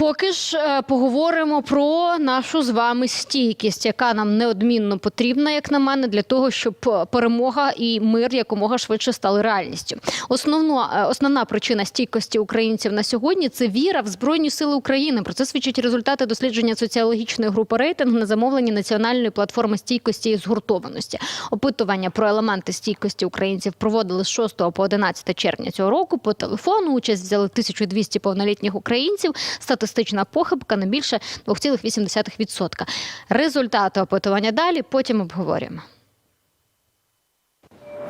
Поки ж е, поговоримо про нашу з вами стійкість, яка нам неодмінно потрібна, як на мене, для того, щоб е, перемога і мир якомога швидше стали реальністю. Основно, е, основна причина стійкості українців на сьогодні це віра в збройні сили України. Про це свідчать результати дослідження соціологічної групи рейтинг на замовленні національної платформи стійкості і згуртованості. Опитування про елементи стійкості українців проводили з 6 по 11 червня цього року. По телефону участь взяли 1200 повнолітніх українців. Статистична похибка не більше 2,8%. Результати опитування далі. Потім обговорюємо.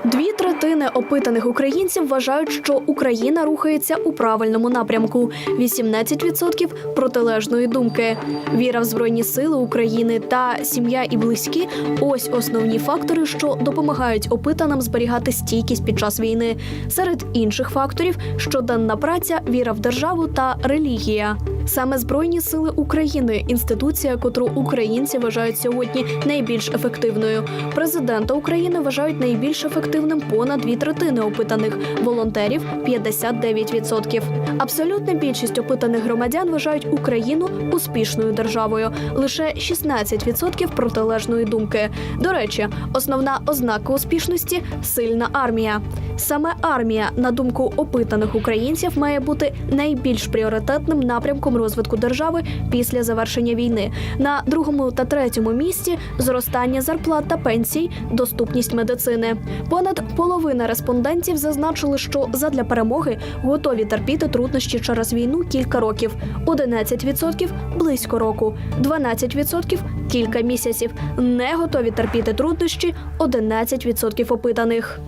Дві третини опитаних українців вважають, що Україна рухається у правильному напрямку. 18% протилежної думки. Віра в збройні сили України та сім'я і близькі ось основні фактори, що допомагають опитаним зберігати стійкість під час війни. Серед інших факторів щоденна праця, віра в державу та релігія. Саме Збройні сили України інституція, котру українці вважають сьогодні найбільш ефективною. Президента України вважають найбільш ефективним понад дві третини опитаних волонтерів 59%. Абсолютна більшість опитаних громадян вважають Україну успішною державою. Лише 16% протилежної думки. До речі, основна ознака успішності сильна армія. Саме армія, на думку опитаних українців, має бути найбільш пріоритетним напрямком розвитку держави після завершення війни. На другому та третьому місці зростання зарплат та пенсій, доступність медицини. Понад половина респондентів зазначили, що задля перемоги готові терпіти труднощі через війну кілька років, 11% – близько року, 12% – кілька місяців. Не готові терпіти труднощі 11% опитаних.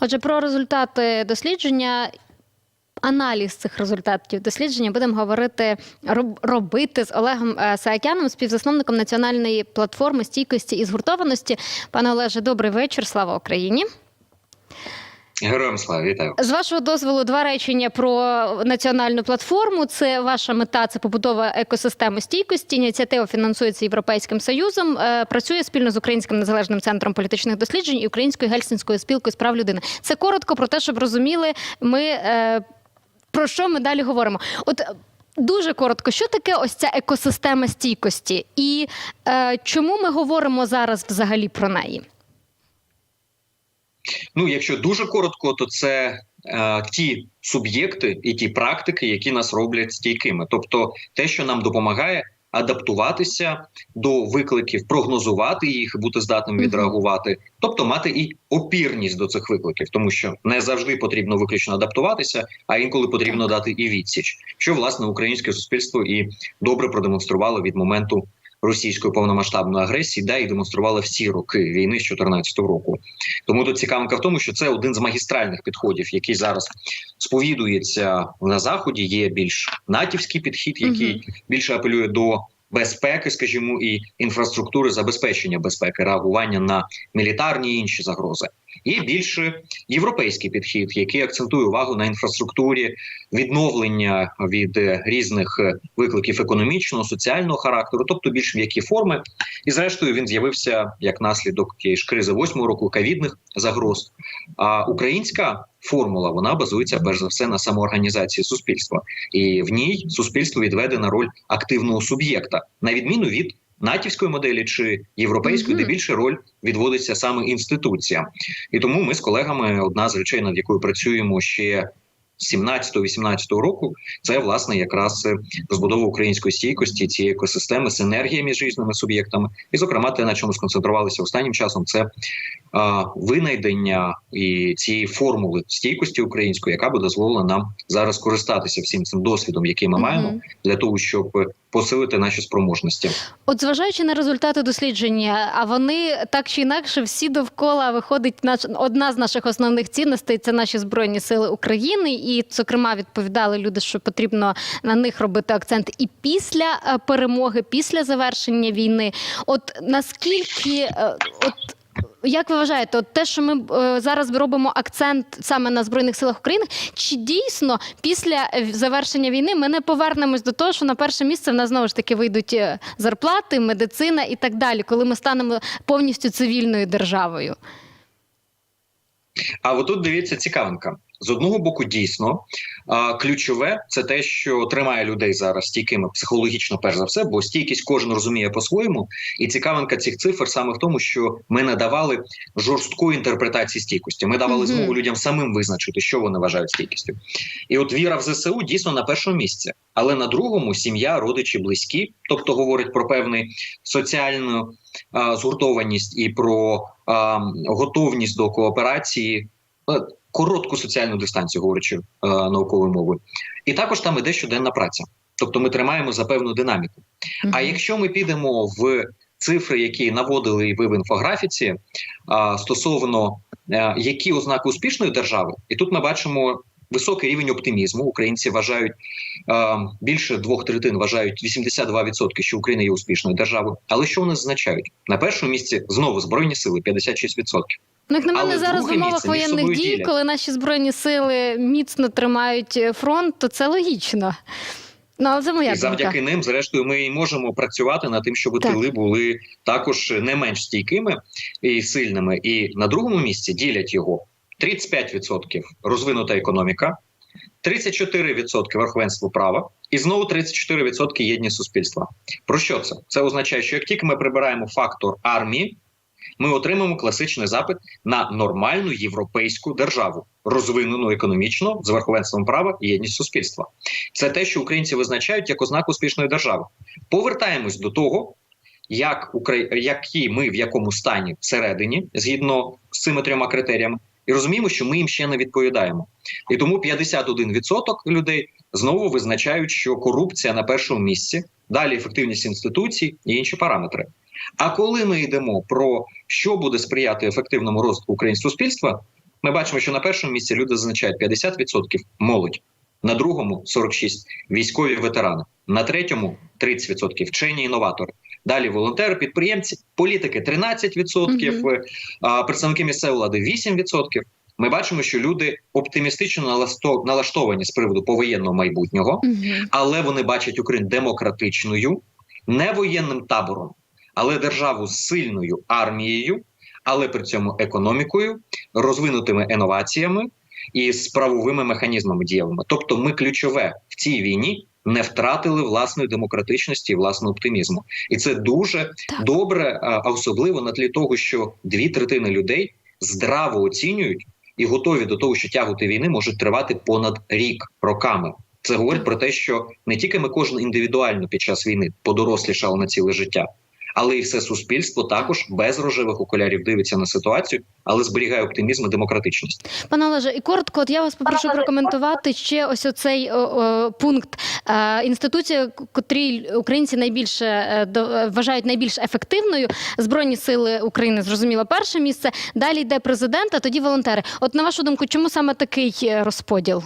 Отже, про результати дослідження. Аналіз цих результатів дослідження будемо говорити роб- робити з Олегом е, Саакяном, співзасновником національної платформи стійкості і згуртованості. Пане Олеже, добрий вечір. Слава Україні. Героям слава вітаю. З вашого дозволу, два речення про національну платформу. Це ваша мета, це побудова екосистеми стійкості. Ініціатива фінансується Європейським Союзом. е, Працює спільно з Українським незалежним центром політичних досліджень і Українською гельсінською спілкою з прав людини. Це коротко про те, щоб розуміли ми е, про що ми далі говоримо. От е, Дуже коротко, що таке ось ця екосистема стійкості, і е, чому ми говоримо зараз взагалі про неї? Ну, якщо дуже коротко, то це е, ті суб'єкти і ті практики, які нас роблять стійкими, тобто те, що нам допомагає адаптуватися до викликів, прогнозувати їх, бути здатним відреагувати, тобто мати і опірність до цих викликів, тому що не завжди потрібно виключно адаптуватися, а інколи потрібно дати і відсіч, що власне українське суспільство і добре продемонструвало від моменту. Російської повномасштабної агресії, да і демонстрували всі роки війни з 2014 року. Тому тут цікавинка в тому, що це один з магістральних підходів, який зараз сповідується на заході. Є більш натівський підхід, який угу. більше апелює до безпеки, скажімо, і інфраструктури забезпечення безпеки, реагування на мілітарні і інші загрози. Є більше європейський підхід, який акцентує увагу на інфраструктурі відновлення від е, різних е, викликів економічного, соціального характеру, тобто більш м'які форми. І зрештою він з'явився як наслідок тієї ж кризи восьмого року ковідних загроз. А українська формула вона базується перш за все на самоорганізації суспільства, і в ній суспільство відведено роль активного суб'єкта, на відміну від натівської моделі чи європейської, де більше роль відводиться саме інституціям. І тому ми з колегами одна з речей, над якою працюємо ще. з 17-18 року це власне якраз розбудова української стійкості цієї екосистеми, синергія між різними суб'єктами, і зокрема те, на чому сконцентрувалися останнім часом, це винайдення і цієї формули стійкості української, яка би дозволила нам зараз користатися всім цим досвідом, який ми Мгм. маємо, для того, щоб посилити наші спроможності. От зважаючи на результати дослідження, а вони так чи інакше всі довкола виходить наш одна з наших основних цінностей це наші збройні сили України. І, зокрема, відповідали люди, що потрібно на них робити акцент і після е, перемоги, після завершення війни. От наскільки е, от. Як ви вважаєте, от те, що ми е, зараз робимо акцент саме на збройних силах України, чи дійсно після е, завершення війни ми не повернемось до того, що на перше місце в нас знову ж таки вийдуть е, зарплати, медицина і так далі, коли ми станемо повністю цивільною державою? А отут дивіться цікавинка. З одного боку, дійсно ключове це те, що тримає людей зараз стійкими психологічно, перш за все, бо стійкість кожен розуміє по-своєму. І цікавинка цих цифр саме в тому, що ми не давали жорсткої інтерпретації стійкості. Ми давали Мгм. змогу людям самим визначити, що вони вважають стійкістю. І от віра в ЗСУ дійсно на першому місці, але на другому сім'я, родичі, близькі, тобто говорить про певну соціальну а, згуртованість і про а, готовність до кооперації, коротку соціальну дистанцію, говорячи е, науковою мовою. І також там іде щоденна праця. Тобто ми тримаємо за певну динаміку. А якщо ми підемо в цифри, які наводили і ви в інфографіці, а, стосовно е, які ознаки успішної держави, і тут ми бачимо високий рівень оптимізму. Українці вважають е, більше двох третин вважають 82%, що Україна є успішною державою. Але що вони означають? На першому місці знову збройні сили 56%. Ну, як на мене, Але зараз в умовах воєнних дій, ділять. коли наші збройні сили міцно тримають е, фронт, то це логічно. Ну, але це моя і завдяки думка. ним, зрештою, ми і можемо працювати над тим, щоб Так. тили були також не менш стійкими і сильними. І на другому місці ділять його 35% розвинута економіка, 34% верховенство права, і знову 34% єдність суспільства. Про що це? Це означає, що як тільки ми прибираємо фактор армії, ми отримаємо класичний запит на нормальну європейську державу, розвинену економічно з верховенством права і єдність суспільства. Це те, що українці визначають як ознаку успішної держави. Повертаємось до того, як Укра... які ми в якому стані всередині, згідно з цими трьома критеріями, і розуміємо, що ми їм ще не відповідаємо. І тому 51% людей знову визначають, що корупція на першому місці, далі ефективність інституцій і інші параметри. А коли ми йдемо про що буде сприяти ефективному розвитку українського суспільства, ми бачимо, що на першому місці люди зазначають 50% молодь, на другому 46% військові ветерани, на третьому 30% вчені інноватори. Далі волонтери, підприємці, політики 13%, Мгм. а представники місцевої влади 8%. Ми бачимо, що люди оптимістично налаштовані з приводу повоєнного майбутнього, Мгм. але вони бачать Україну демократичною, не воєнним табором, але державу з сильною армією, але при цьому економікою, розвинутими інноваціями і з правовими механізмами дієвими. Тобто, ми ключове в цій війні не втратили власної демократичності і власного оптимізму, і це дуже Так. добре, а а особливо на тлі того, що дві третини людей здраво оцінюють і готові до того, що тягути війни можуть тривати понад рік роками. Це говорить про те, що не тільки ми кожен індивідуально під час війни подорослішали на ціле життя, але і все суспільство також без рожевих окулярів дивиться на ситуацію, але зберігає оптимізм і демократичність. Пане Олеже, і коротко, от я вас попрошу прокоментувати ще ось оцей о, о, пункт. Е, інституція, котрі українці найбільше е, до- е, вважають найбільш ефективною. Збройні сили України зрозуміло перше місце. Далі йде президент, а тоді волонтери. От на вашу думку, чому саме такий е, розподіл?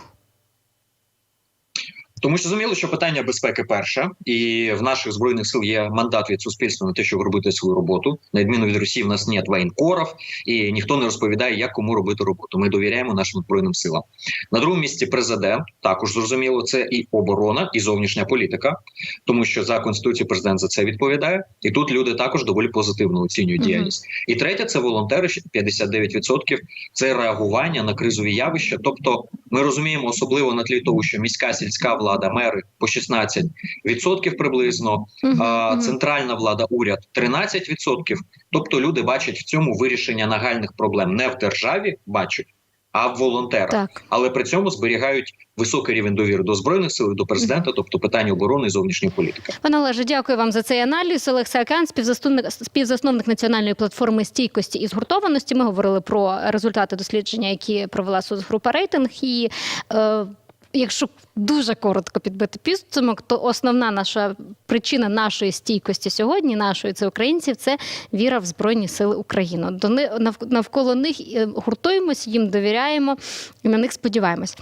Тому що зрозуміло, що питання безпеки перше, і в наших збройних сил є мандат від суспільства на те, щоб робити свою роботу. На відміну від Росії, в нас нет воєнкорів, і ніхто не розповідає, як кому робити роботу. Ми довіряємо нашим збройним силам. На другому місці президент також зрозуміло. Це і оборона, і зовнішня політика, тому що за конституцією президент за це відповідає. І тут люди також доволі позитивно оцінюють Мгм. діяльність. І третє це волонтери 59%. Це реагування на кризові явища. Тобто, ми розуміємо, особливо на тлі того, що міська сільська влада, мери по 16% приблизно, а, центральна влада, уряд 13%. Тобто люди бачать в цьому вирішення нагальних проблем не в державі, бачать, а в волонтерах. Так. Але при цьому зберігають високий рівень довіри до збройних сил, до президента, тобто питання оборони і зовнішньої політики. Пане Олеже, дякую вам за цей аналіз. Олег Саакян, співзасновник, співзасновник національної платформи стійкості і згуртованості. Ми говорили про результати дослідження, які провела соцгрупа рейтинг. І е, якщо дуже коротко підбити підсумок, то основна наша причина нашої стійкості сьогодні, нашої це українців, це віра в збройні сили України. До них навколо них е, гуртуємось, їм довіряємо і на них сподіваємось.